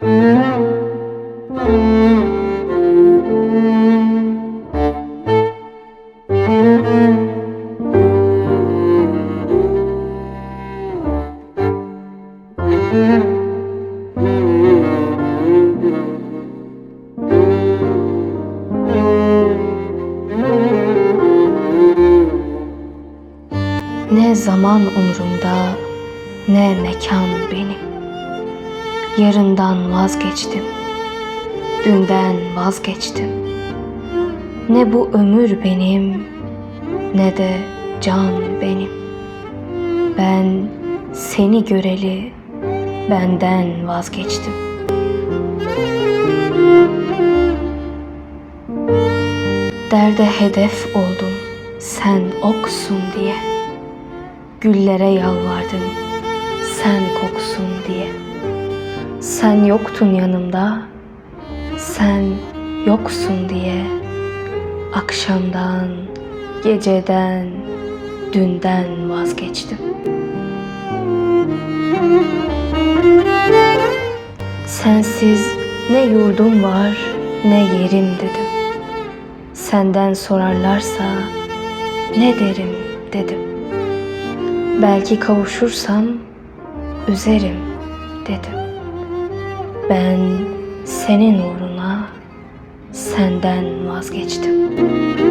Ne zaman umrumda ne mekan benim. Yarından vazgeçtim. Dünden vazgeçtim. Ne bu ömür benim ne de can benim. Ben seni göreli benden vazgeçtim. Derde hedef oldum sen oksun diye. Güllere yalvardım sen koksun diye. Sen yoktun yanımda, sen yoksun diye. Akşamdan, geceden, dünden vazgeçtim. Sensiz ne yurdum var ne yerim dedim. Senden sorarlarsa ne derim dedim. Belki kavuşursam üzerim dedim. Ben senin uğruna senden vazgeçtim.